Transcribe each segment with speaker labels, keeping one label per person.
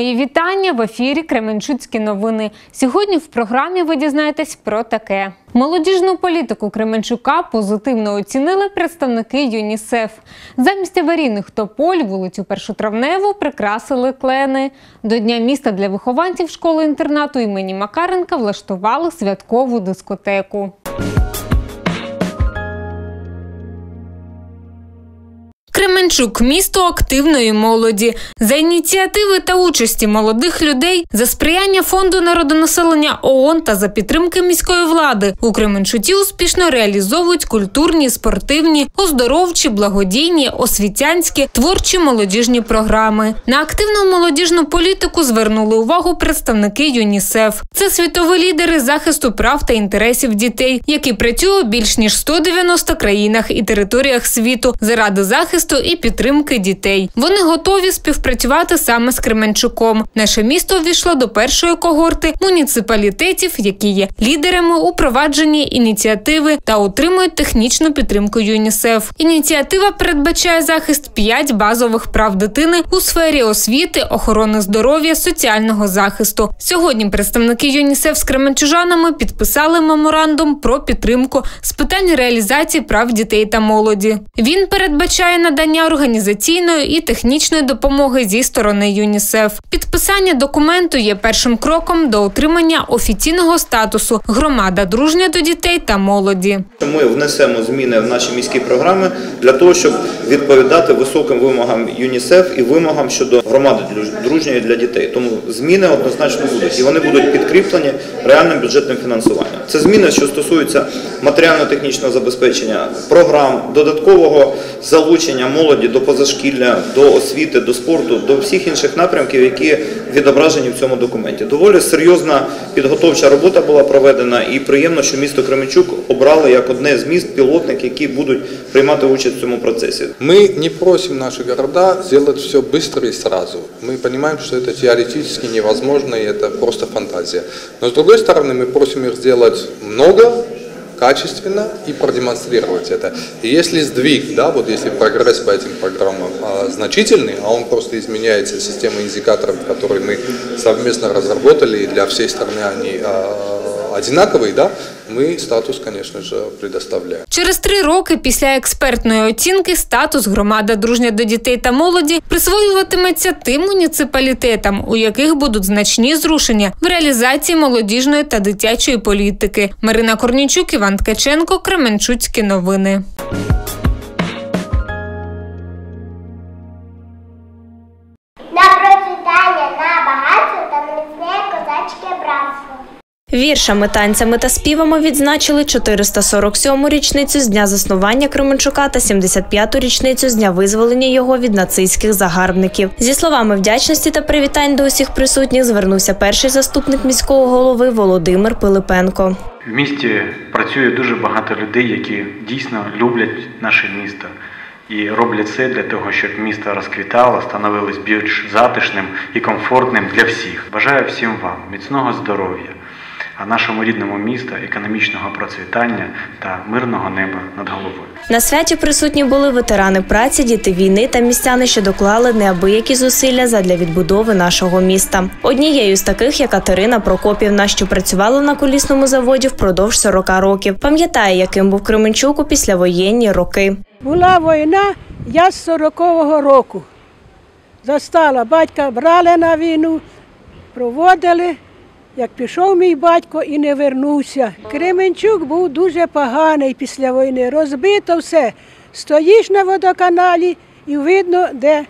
Speaker 1: Мої вітання в ефірі Кременчуцькі новини. Сьогодні в програмі ви дізнаєтесь про таке. Молодіжну політику Кременчука позитивно оцінили представники ЮНІСЕФ. Замість аварійних тополь вулицю Першотравневу прикрасили клени. До Дня міста для вихованців школи інтернату імені Макаренка влаштували святкову дискотеку. Кременчук місто активної молоді. За ініціативи та участі молодих людей, за сприяння фонду народонаселення ООН та за підтримки міської влади у Кременчуті успішно реалізовують культурні, спортивні, оздоровчі, благодійні, освітянські, творчі молодіжні програми. На активну молодіжну політику звернули увагу представники ЮНІСЕФ. Це світові лідери захисту прав та інтересів дітей, які працюють більш ніж 190 країнах і територіях світу заради захисту і підтримки дітей. Вони готові співпрацювати саме з Кременчуком. Наше місто ввійшло до першої когорти муніципалітетів, які є лідерами у провадженні ініціативи та отримують технічну підтримку ЮНІСЕФ. Ініціатива передбачає захист п'ять базових прав дитини у сфері освіти, охорони здоров'я, соціального захисту. Сьогодні представники ЮНІСЕФ з Кременчужанами підписали меморандум про підтримку з питань реалізації прав дітей та молоді. Він передбачає надання організаційної і технічної допомоги зі сторони ЮНІСЕФ. Підписання документу є першим кроком до отримання офіційного статусу громада дружня до дітей та молоді.
Speaker 2: Ми внесемо зміни в наші міські програми для того, щоб відповідати високим вимогам ЮНІСЕФ і вимогам щодо громади дружньої для дітей. Тому зміни однозначно будуть, і вони будуть підкріплені реальним бюджетним фінансуванням. Це зміни, що стосуються матеріально-технічного забезпечення програм, додаткового залучення молоді до позашкілля, до освіти, до спорту, до всіх інших напрямків, які відображені в цьому документі. Доволі серйозна підготовча робота була проведена, і приємно, що місто Кременчук обрали як одне з міст пілотних, які будуть приймати участь в цьому процесі.
Speaker 3: Мы не просим наши города сделать все быстро и сразу. Мы понимаем, что это теоретически невозможно и это просто фантазия. Но с другой стороны, мы просим их сделать много, качественно и продемонстрировать это. И если сдвиг, да, вот если прогресс по этим программам а, значительный, а он просто изменяется системой индикаторов, которые мы совместно разработали, и для всей страны они а, одинаковые, да, ми статус, звісно ж, предоставляємо.
Speaker 1: Через три роки після експертної оцінки статус громада дружня до дітей та молоді присвоюватиметься тим муніципалітетам, у яких будуть значні зрушення в реалізації молодіжної та дитячої політики. Марина Корнічук, Іван Ткаченко, Кременчуцькі новини.
Speaker 4: Віршами, танцями та співами відзначили 447-му річницю з дня заснування Кременчука та 75-ту річницю з дня визволення його від нацистських загарбників. Зі словами вдячності та привітань до усіх присутніх звернувся перший заступник міського голови Володимир Пилипенко.
Speaker 5: В місті працює дуже багато людей, які дійсно люблять наше місто і роблять все для того, щоб місто розквітало, становилось більш затишним і комфортним для всіх. Бажаю всім вам міцного здоров'я, нашому рідному місту економічного процвітання та мирного неба над головою.
Speaker 4: На святі присутні були ветерани праці, діти війни та містяни, що доклали неабиякі зусилля задля відбудови нашого міста. Однією з таких є Катерина Прокопівна, що працювала на колісному заводі впродовж 40 років. Пам'ятає, яким був Кременчук у післявоєнні роки.
Speaker 6: Була війна, я з 40-го року. Застала батька, брали на війну, проводили. Як пішов мій батько і не вернувся. Кременчук був дуже поганий після війни. Розбито все. Стоїш на водоканалі і видно, де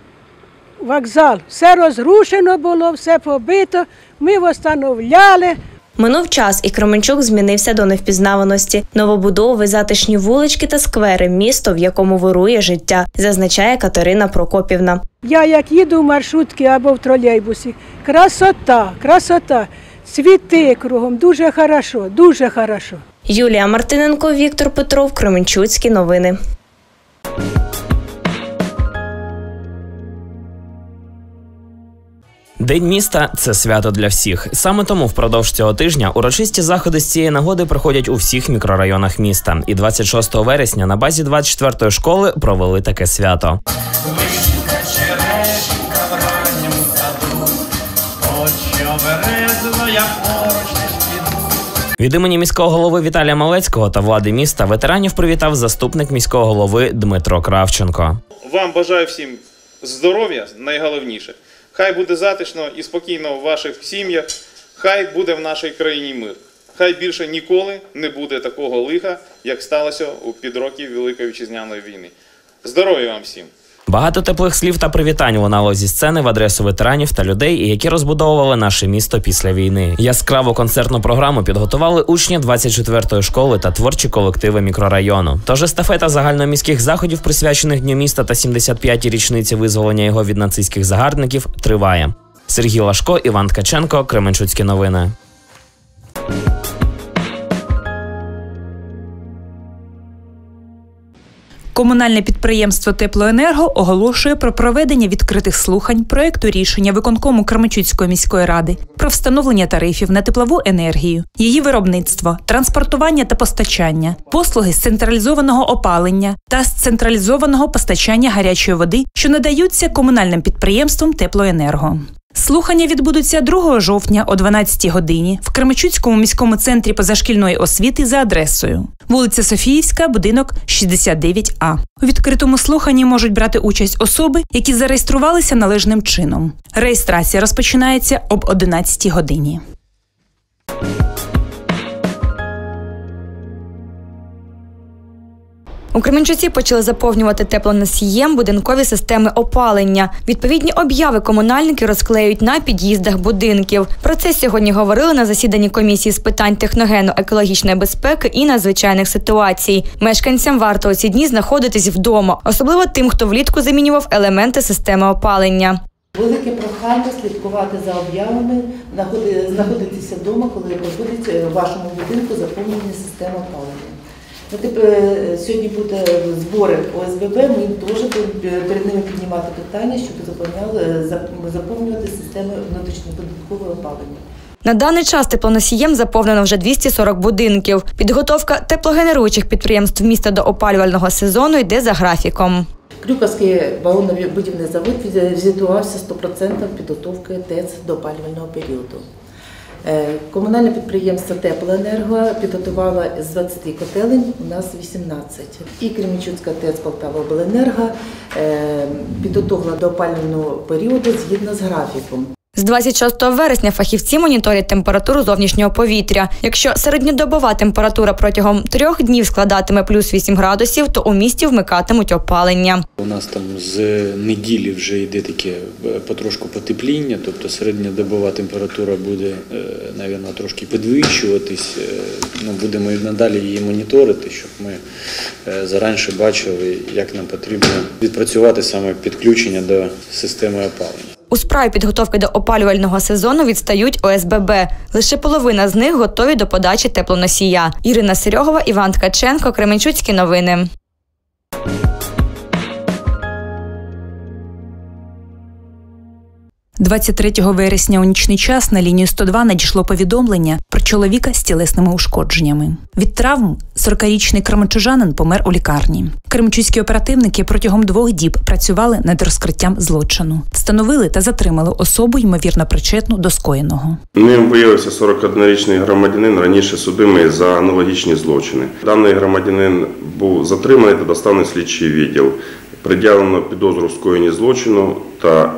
Speaker 6: вокзал. Все розрушено було, все побито. Ми встановляли.
Speaker 4: Минув час, і Кременчук змінився до невпізнаваності. Новобудови, затишні вулички та сквери, місто, в якому вирує життя, зазначає Катерина Прокопівна.
Speaker 6: Я як їду в маршрутці або в тролейбусі. Красота, красота. Цвіти кругом, дуже хорошо, дуже хорошо.
Speaker 4: Юлія Мартиненко, Віктор Петров, Кременчуцькі новини.
Speaker 7: День міста це свято для всіх. Саме тому впродовж цього тижня урочисті заходи з цієї нагоди проходять у всіх мікрорайонах міста. І 26 вересня на базі 24-ї школи провели таке свято. Від імені міського голови Віталія Малецького та влади міста ветеранів привітав заступник міського голови Дмитро Кравченко.
Speaker 8: Вам бажаю всім здоров'я, найголовніше. Хай буде затишно і спокійно в ваших сім'ях, хай буде в нашій країні мир. Хай більше ніколи не буде такого лиха, як сталося у підроків Великої Вітчизняної війни. Здоров'я вам всім!
Speaker 7: Багато теплих слів та привітань лунало зі сцени в адресу ветеранів та людей, які розбудовували наше місто після війни. Яскраву концертну програму підготували учні 24-ї школи та творчі колективи мікрорайону. Тож естафета загальноміських заходів, присвячених Дню міста та 75-й річниці визволення його від нацистських загарбників, триває. Сергій Лашко, Іван Ткаченко, Кременчуцькі новини.
Speaker 9: Комунальне підприємство Теплоенерго оголошує про проведення відкритих слухань проекту рішення виконкому Кременчуцької міської ради про встановлення тарифів на теплову енергію, її виробництво, транспортування та постачання, послуги з централізованого опалення та з централізованого постачання гарячої води, що надаються комунальним підприємством Теплоенерго. Слухання відбудуться 2 жовтня о 12 годині в Кременчуцькому міському центрі позашкільної освіти за адресою вулиця Софіївська, будинок 69А. У відкритому слуханні можуть брати участь особи, які зареєструвалися належним чином. Реєстрація розпочинається об 11 годині.
Speaker 10: У Кременчуці почали заповнювати теплоносієм будинкові системи опалення. Відповідні обяви комунальники розклеюють на під'їздах будинків. Про це сьогодні говорили на засіданні комісії з питань техногенно-екологічної безпеки і надзвичайних ситуацій. Мешканцям варто у ці дні знаходитись вдома, особливо тим, хто влітку замінював елементи системи опалення.
Speaker 11: Велике прохання слідкувати за об'явами, знаходи- знаходитися вдома, коли проходить е, в вашому будинку заповнення системи опалення. Ну, тепер сьогодні буде збори ОСББ, ми теж будемо перед ними піднімати питання, щоб заповняли, заповнювати системи внутрішньобудинкового опалення.
Speaker 10: На даний час теплоносієм заповнено вже 240 будинків. Підготовка теплогенеруючих підприємств міста до опалювального сезону йде за графіком.
Speaker 11: Крюковський вагоновідбудівний завод відзвітувався 100% підготовки ТЕЦ до опалювального періоду. Е, Комунальне підприємство Теплоенерго підготувало з 20 котелень, у нас 18. І Кремічуцька ТЕЦ Полтава Обленерго е, підготовила до опалювального періоду згідно з графіком.
Speaker 10: З 26 вересня фахівці моніторять температуру зовнішнього повітря. Якщо середньодобова температура протягом трьох днів складатиме плюс 8 градусів, то у місті вмикатимуть опалення.
Speaker 12: У нас там з неділі вже йде таке е, потрошку потепління, тобто середньодобова температура буде, мабуть, трошки підвищуватись. Е, Ну, будемо і надалі її моніторити, щоб ми е, зараніше бачили, як нам потрібно відпрацювати саме підключення до системи опалення.
Speaker 10: У справі підготовки до опалювального сезону відстають ОСББ. Лише половина з них готові до подачі теплоносія. Ірина Серьогова, Іван Ткаченко, Кременчуцькі новини.
Speaker 9: – 23 вересня у нічний час на лінію 102 надійшло повідомлення про чоловіка з тілесними ушкодженнями. Від травм 40-річний кременчужанин помер у лікарні. Кременчуцькі оперативники протягом двох діб працювали над розкриттям злочину, встановили та затримали особу ймовірно причетну до скоєного.
Speaker 13: Ним виявився 41-річний громадянин, раніше судимий за аналогічні злочини. Даний громадянин був затриманий та доставлений слідчий відділ. Пред'явлено підозру в скоєнні злочину та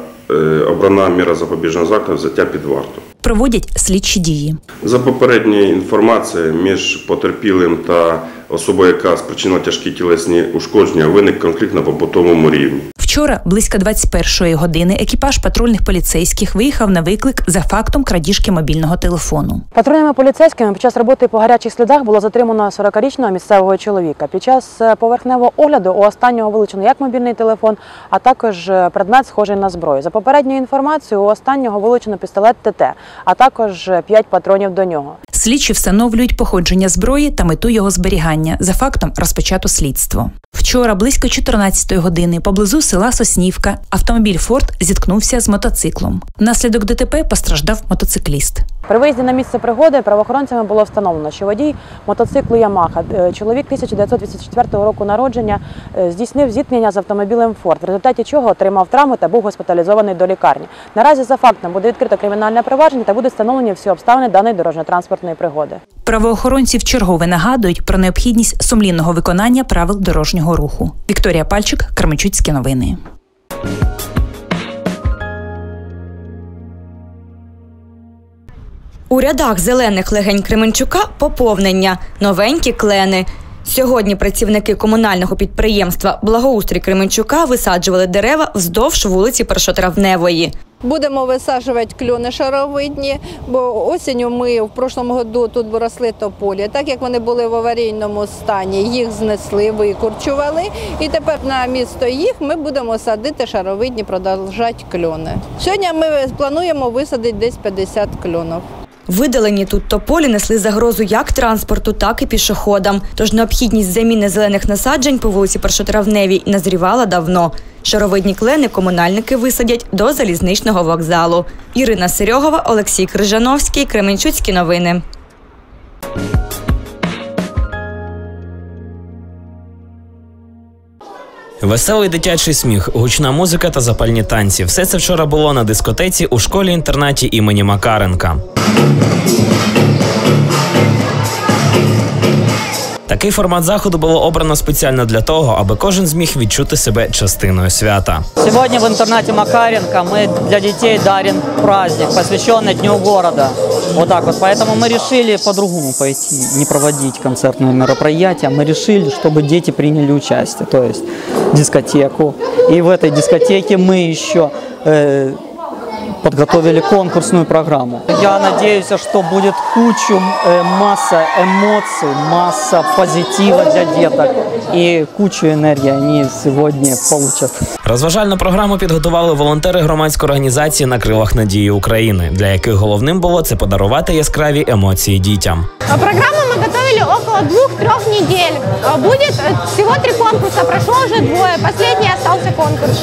Speaker 13: обрана міра запобіжного заходу взяття під варту.
Speaker 9: Проводять слідчі дії.
Speaker 13: За попередньою інформацією, між потерпілим та особою, яка спричинила тяжкі тілесні ушкодження, виник конфлікт на побутовому рівні.
Speaker 9: Вчора, близько 21-ї години, екіпаж патрульних поліцейських виїхав на виклик за фактом крадіжки мобільного телефону.
Speaker 14: Патрульними поліцейськими під час роботи по гарячих слідах було затримано 40-річного місцевого чоловіка. Під час е, поверхневого огляду у останнього вилучено як мобільний телефон, а також е, предмет схожий на зброю. За попередньою інформацією, у останнього вилучено пістолет ТТ, а також 5 патронів до нього.
Speaker 9: Слідчі встановлюють походження зброї та мету його зберігання. За фактом розпочато слідство. Вчора, близько 14-ї години, поблизу села Соснівка, автомобіль Форд зіткнувся з мотоциклом. Внаслідок ДТП постраждав мотоцикліст.
Speaker 14: При виїзді на місце пригоди правоохоронцями було встановлено, що водій мотоциклу Ямаха, е, чоловік 1984 року народження, е, здійснив зіткнення з автомобілем Форд, в результаті чого отримав травми та був госпіталізований до лікарні. Наразі за фактом буде відкрито кримінальне провадження та будуть встановлені всі обставини даної дорожньо-транспортної пригоди.
Speaker 9: Правоохоронці вчергове нагадують про необхідність сумлінного виконання правил дорожнього руху. Вікторія Пальчик, Кармичуцькі новини.
Speaker 10: У рядах зелених легень Кременчука поповнення, новенькі клени. Сьогодні працівники комунального підприємства Благоустрій Кременчука висаджували дерева вздовж вулиці Першотравневої.
Speaker 15: Будемо висаджувати кльони шаровидні, бо осінню ми в прошлому году тут росли тополі. Так як вони були в аварійному стані, їх знесли, викорчували. І тепер на місто їх ми будемо садити шаровидні, продовжати кльони. Сьогодні ми плануємо висадити десь 50 кльонів.
Speaker 10: Видалені тут тополі несли загрозу як транспорту, так і пішоходам. Тож необхідність заміни зелених насаджень по вулиці Першотравневій назрівала давно. Шаровидні клени комунальники висадять до залізничного вокзалу. Ірина Серьогова, Олексій Крижановський, Кременчуцькі новини.
Speaker 7: Веселий дитячий сміх, гучна музика та запальні танці. Все це вчора було на дискотеці у школі-інтернаті імені Макаренка. Такий формат заходу було обрано спеціально для того, аби кожен зміг відчути себе частиною свята.
Speaker 16: Сегодня в интернате Макаренко мы для детей дарим праздник, посвященный Дню города. Вот так вот. Поэтому мы решили по-другому пойти, не проводить концертные мероприятия. Мы решили, чтобы дети приняли участие, то есть дискотеку. И в этой дискотеке мы еще э, подготовили конкурсную программу. Я надеюсь, что будет куча, э, масса эмоций, масса позитива для деток и кучу энергии они сегодня получат.
Speaker 7: Розважальну програму підготували волонтери громадської організації на крилах надії України, для яких головним було це подарувати яскраві емоції дітям.
Speaker 17: Программу мы готовили около двух-трех недель. А Будет э, всего три конкурса, прошло уже двое, последний остался конкурс.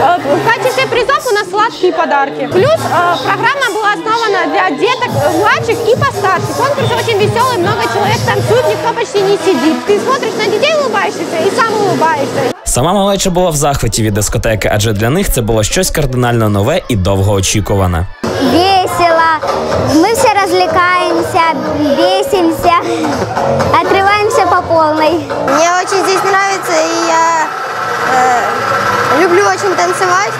Speaker 17: Э, В качестве призов у нас сладкие подарки. Плюс э, программа была основана для деток э, младших и постарше. Конкурс очень веселый, много человек танцует, никто почти не сидит. Ты смотришь на детей, улыбаешься и сам улыбаешься.
Speaker 7: Сама малеча була в захваті від дискотеки, адже для них це було щось кардинально нове і довгоочікуване.
Speaker 18: Весело, мы все развлекаемся, бесимся, отрываемся по полной.
Speaker 19: Мне очень здесь нравится, и я э, люблю очень танцевать.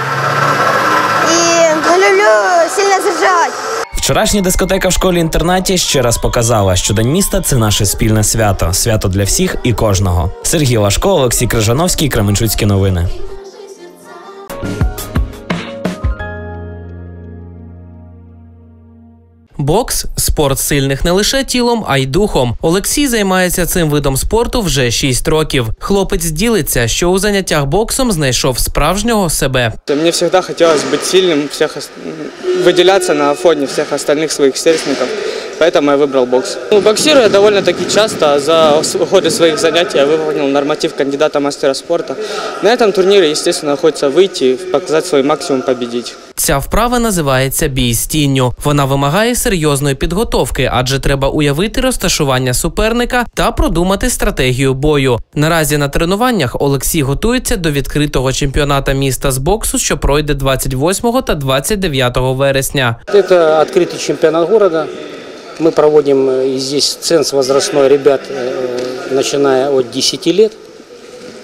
Speaker 19: И ну, люблю сильно зажигать.
Speaker 7: Вчорашня дискотека в школі-інтернаті ще раз показала, що День міста це наше спільне свято, свято для всіх і кожного. Сергій Лашко, Олексій Крижановський, Кременчуцькі новини.
Speaker 20: Бокс спорт сильних не лише тілом, а й духом. Олексій займається цим видом спорту вже 6 років. Хлопець ділиться, що у заняттях боксом знайшов справжнього себе.
Speaker 21: Мне всегда хотелось быть сильным, всех, ос- выделяться на фоне всех остальных своих сверстников. Поэтому я выбрал бокс. Ну, боксирую я довольно-таки часто. а За с- ходы своих занятий я выполнил норматив кандидата мастера спорта. На этом турнире, естественно, хочется выйти, показать свой максимум, победить.
Speaker 20: Ця вправа називається бій з тінню. Вона вимагає серйозної підготовки, адже треба уявити розташування суперника та продумати стратегію бою. Наразі на тренуваннях Олексій готується до відкритого чемпіоната міста з боксу, що пройде 28 та 29 вересня.
Speaker 22: Это открытый чемпионат города. Мы проводим э, здесь ценз возрастной ребят, э, начиная от 10 лет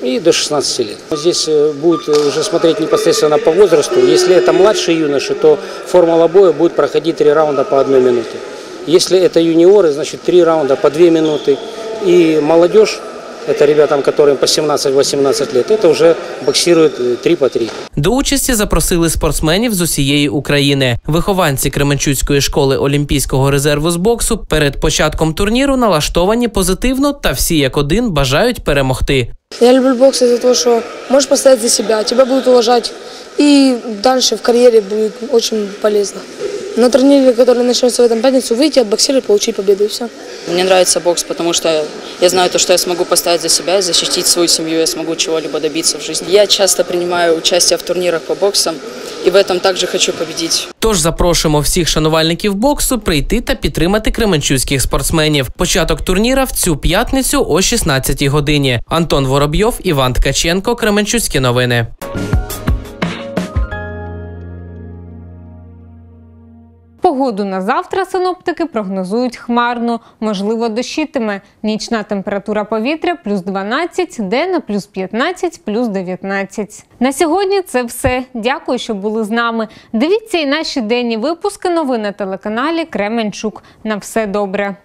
Speaker 22: и до 16 лет. Здесь э, будет уже смотреть непосредственно по возрасту. Если это младшие юноши, то формула боя будет проходить 3 раунда по 1 минуте. Если это юниоры, значит 3 раунда по 2 минуты. И молодежь, это ребятам, которым по 17-18 лет, это уже боксируют э, 3 по 3.
Speaker 20: До участі запросили спортсменів з усієї України. Вихованці Кременчуцької школи Олімпійського резерву з боксу перед початком турніру налаштовані позитивно та всі як один бажають перемогти.
Speaker 12: Я люблю бокс из-за того, что можешь постоять за себя, тебя будут уважать, и дальше в карьере будет очень полезно. На турнире, который начнется в этом пятницу, выйти, отбоксировать, получить победу и все.
Speaker 21: Мне нравится бокс, потому что я знаю то, что я смогу постоять за себя, защитить свою семью, я смогу чего-либо добиться в жизни. Я часто принимаю участие в турнирах по боксам, и в этом также хочу победить.
Speaker 20: Тож запрошуємо всіх шанувальників боксу прийти та підтримати кременчуцьких спортсменів. Початок турніра в цю п'ятницю о 16 годині. Антон Воробйов, Іван Ткаченко, Кременчуцькі новини.
Speaker 1: Погоду на завтра синоптики прогнозують хмарно, можливо, дощитиме. Нічна температура повітря плюс 12, денна плюс 15, плюс 19. На сьогодні це все. Дякую, що були з нами. Дивіться і наші денні випуски новин на телеканалі Кременчук. На все добре.